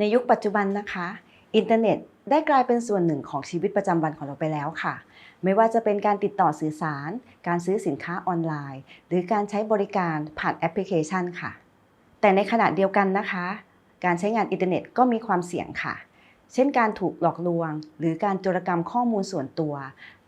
ในยุคปัจจุบันนะคะ อินเทอร์เน็ตได้กลายเป็นส่วนหนึ่งของชีวิตประจำวันของเราไปแล้วค่ะ ไม่ว่าจะเป็นการติดต่อสื่อสาร การซื้อสินค้าออนไลน์ หรือการใช้บริการผ่านแอปพลิเคชันค่ะ แต่ในขณะเดียวกันนะคะ การใช้งานอินเทอร์เน็ตก็มีความเสี่ยงค่ะ เช่นการถูกหลอกลวง หรือการโจรกรรมข้อมูลส่วนตัว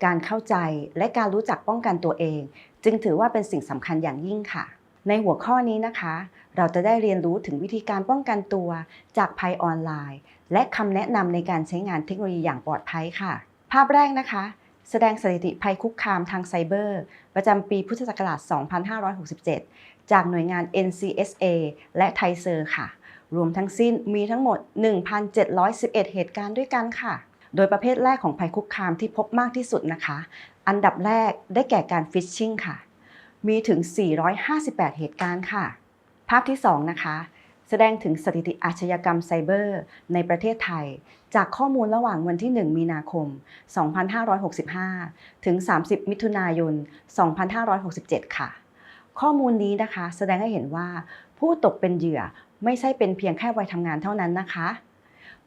การเข้าใจและการรู้จักป้องกันตัวเอง จึงถือว่าเป็นสิ่งสำคัญอย่างยิ่งค่ะ ในหัวข้อนี้นะคะ เราจะได้เรียนรู้ถึงวิธีการป้องกันตัวจากภัยออนไลน์ และคำแนะนำในการใช้งานเทคโนโลยีอย่างปลอดภัยค่ะ ภาพแรกนะคะ แสดงสถิติภัยคุกคามทางไซเบอร์ ประจำปีพุทธศักราช 2567 จากหน่วยงาน NCSA และไทเซอร์ค่ะ รวมทั้งสิ้นมีทั้งหมด 1,711 เหตุการณ์ด้วยกันค่ะ โดยประเภทแรกของภัยคุกคามที่พบมากที่สุดนะคะ อันดับแรกได้แก่การฟิชชิงค่ะ มีถึง 458 เหตุการณ์ค่ะ ภาพที่ 2 นะคะ แสดงถึงสถิติอาชญากรรมไซเบอร์ ในประเทศไทย จากข้อมูลระหว่างวันที่ 1 มีนาคม 2565 ถึง 30 มิถุนายน 2567 ค่ะ ข้อมูลนี้นะคะ แสดงให้เห็นว่าผู้ตกเป็นเหยื่อไม่ใช่เป็นเพียงแค่วัยทำงานเท่านั้นนะคะ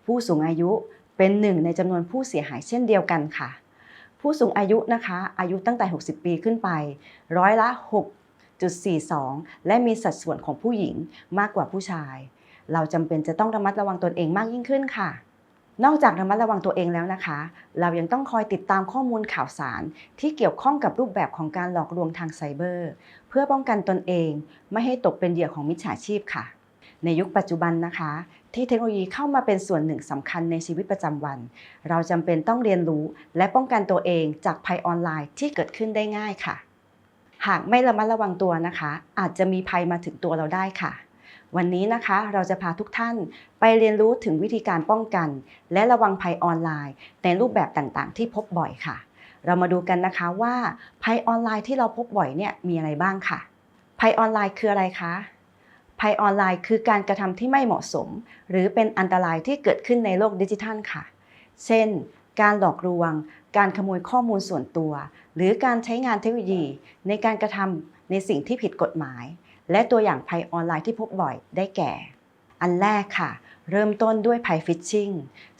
ผู้สูงอายุเป็นหนึ่งในจำนวนผู้เสียหายเช่นเดียวกันค่ะ ผู้สูงอายุนะคะ อายุตั้งแต่ 60 ปีขึ้นไป ร้อยละ 6.42 และมีสัดส่วนของผู้หญิงมากกว่าผู้ชาย เราจำเป็นจะต้องระมัดระวังตนเองมากยิ่งขึ้นค่ะ นอกจากระมัดระวังตัวเองแล้วนะคะ เรายังต้องคอยติดตามข้อมูลข่าวสาร ที่เกี่ยวข้องกับรูปแบบของการหลอกลวงทางไซเบอร์ เพื่อป้องกันตนเอง ไม่ให้ตกเป็นเหยื่อของมิจฉาชีพค่ะ ในยุคปัจจุบันนะคะ ที่เทคโนโลยีเข้ามาเป็นส่วนหนึ่งสำคัญในชีวิตประจำวัน เราจำเป็นต้องเรียนรู้และป้องกันตัวเองจากภัยออนไลน์ที่เกิดขึ้นได้ง่ายค่ะ หากไม่ระมัดระวังตัวนะคะ อาจจะมีภัยมาถึงตัวเราได้ค่ะ วันนี้นะคะเราจะพาทุกท่านไปเรียนรู้ถึงวิธีการป้องกัน และระวังภัยออนไลน์ ในรูปแบบต่างๆ ที่พบบ่อยค่ะ เรามาดูกันนะคะว่าภัยออนไลน์ที่เราพบบ่อยเนี่ยมีอะไรบ้างค่ะ ภัยออนไลน์คืออะไรคะ ภัยออนไลน์คือการกระทำที่ไม่เหมาะสม หรือเป็นอันตรายที่เกิดขึ้นในโลกดิจิทัลค่ะ เช่น การหลอกลวง การขโมยข้อมูลส่วนตัว หรือการใช้งานเทคโนโลยี ในการกระทำในสิ่งที่ผิดกฎหมาย และตัวอย่างภัยออนไลน์ที่พบบ่อยได้แก่ อันแรกค่ะเริ่มต้นด้วยภัยฟิชชิง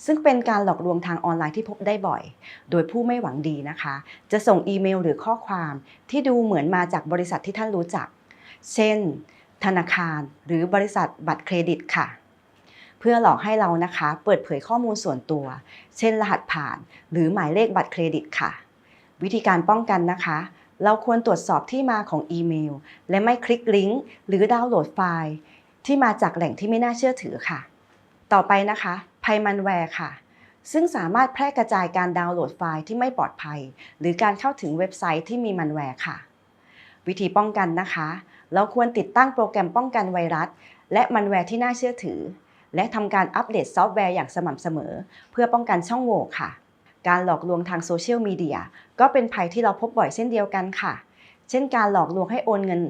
ซึ่งเป็นการหลอกลวงทางออนไลน์ที่พบได้บ่อย โดยผู้ไม่หวังดีนะคะ จะส่งอีเมลหรือข้อความที่ดูเหมือนมาจากบริษัทที่ท่านรู้จัก เช่น ธนาคาร หรือบริษัทบัตรเครดิตค่ะ เพื่อหลอกให้เรานะคะเปิดเผยข้อมูลส่วนตัว เช่นรหัสผ่าน หรือหมายเลขบัตรเครดิตค่ะ วิธีการป้องกันนะคะ เราควรตรวจสอบที่มาของอีเมล และไม่คลิกลิงก์หรือดาวน์โหลดไฟล์ ที่มาจากแหล่งที่ไม่น่าเชื่อถือค่ะ ต่อไปนะคะภัยมันแวร์ค่ะซึ่งสามารถแพร่กระจายการดาวน์โหลดไฟล์ที่ไม่ปลอดภัย หรือการเข้าถึงเว็บไซต์ที่มีมันแวร์ค่ะ วิธีป้องกันนะคะ เราควรติดตั้งโปรแกรมป้องกันไวรัส และมันแวร์ที่น่าเชื่อถือ และทำการอัปเดตซอฟต์แวร์อย่างสม่ำเสมอ เพื่อป้องกันช่องโหว่ค่ะ การหลอกลวงทางโซเชียลมีเดียก็เป็นภัยที่เราพบบ่อยเช่นเดียวกันค่ะ เช่นการหลอกลวงให้โอนเงิน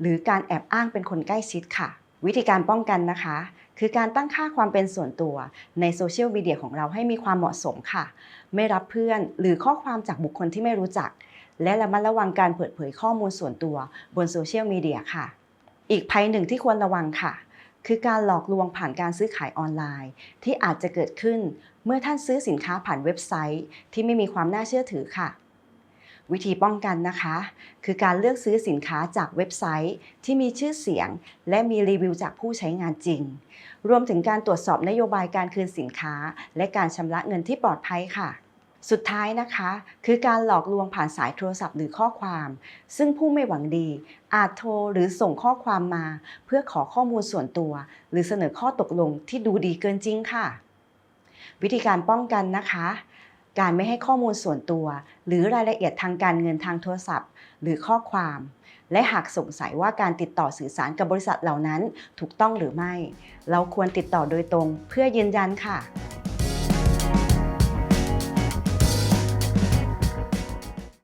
หรือการแอบอ้างเป็นคนใกล้ชิดค่ะ วิธีการป้องกันนะคะ คือการตั้งค่าความเป็นส่วนตัวในโซเชียลมีเดียของเราให้มีความเหมาะสมค่ะ ไม่รับเพื่อนหรือข้อความจากบุคคลที่ไม่รู้จัก และระมัดระวังการเปิดเผยข้อมูลส่วนตัวบนโซเชียลมีเดียค่ะ อีกภัยหนึ่งที่ควรระวังค่ะ คือการหลอกลวงผ่านการซื้อขายออนไลน์ ที่อาจจะเกิดขึ้นเมื่อท่านซื้อสินค้าผ่านเว็บไซต์ ที่ไม่มีความน่าเชื่อถือค่ะ วิธีป้องกันนะคะ คือการเลือกซื้อสินค้าจากเว็บไซต์ ที่มีชื่อเสียง และมีรีวิวจากผู้ใช้งานจริง รวมถึงการตรวจสอบนโยบายการคืนสินค้า และการชำระเงินที่ปลอดภัยค่ะ สุดท้ายนะคะ คือการหลอกลวงผ่านสายโทรศัพท์หรือข้อความ ซึ่งผู้ไม่หวังดี อาจโทรหรือส่งข้อความมา เพื่อขอข้อมูลส่วนตัว หรือเสนอข้อตกลงที่ดูดีเกินจริงค่ะ วิธีการป้องกันนะคะ การไม่ให้ข้อมูลส่วนตัว หรือรายละเอียดทางการเงินทางโทรศัพท์ หรือข้อความ และหากสงสัยว่าการติดต่อสื่อสารกับบริษัทเหล่านั้น ถูกต้องหรือไม่ เราควรติดต่อโดยตรงเพื่อยืนยันค่ะ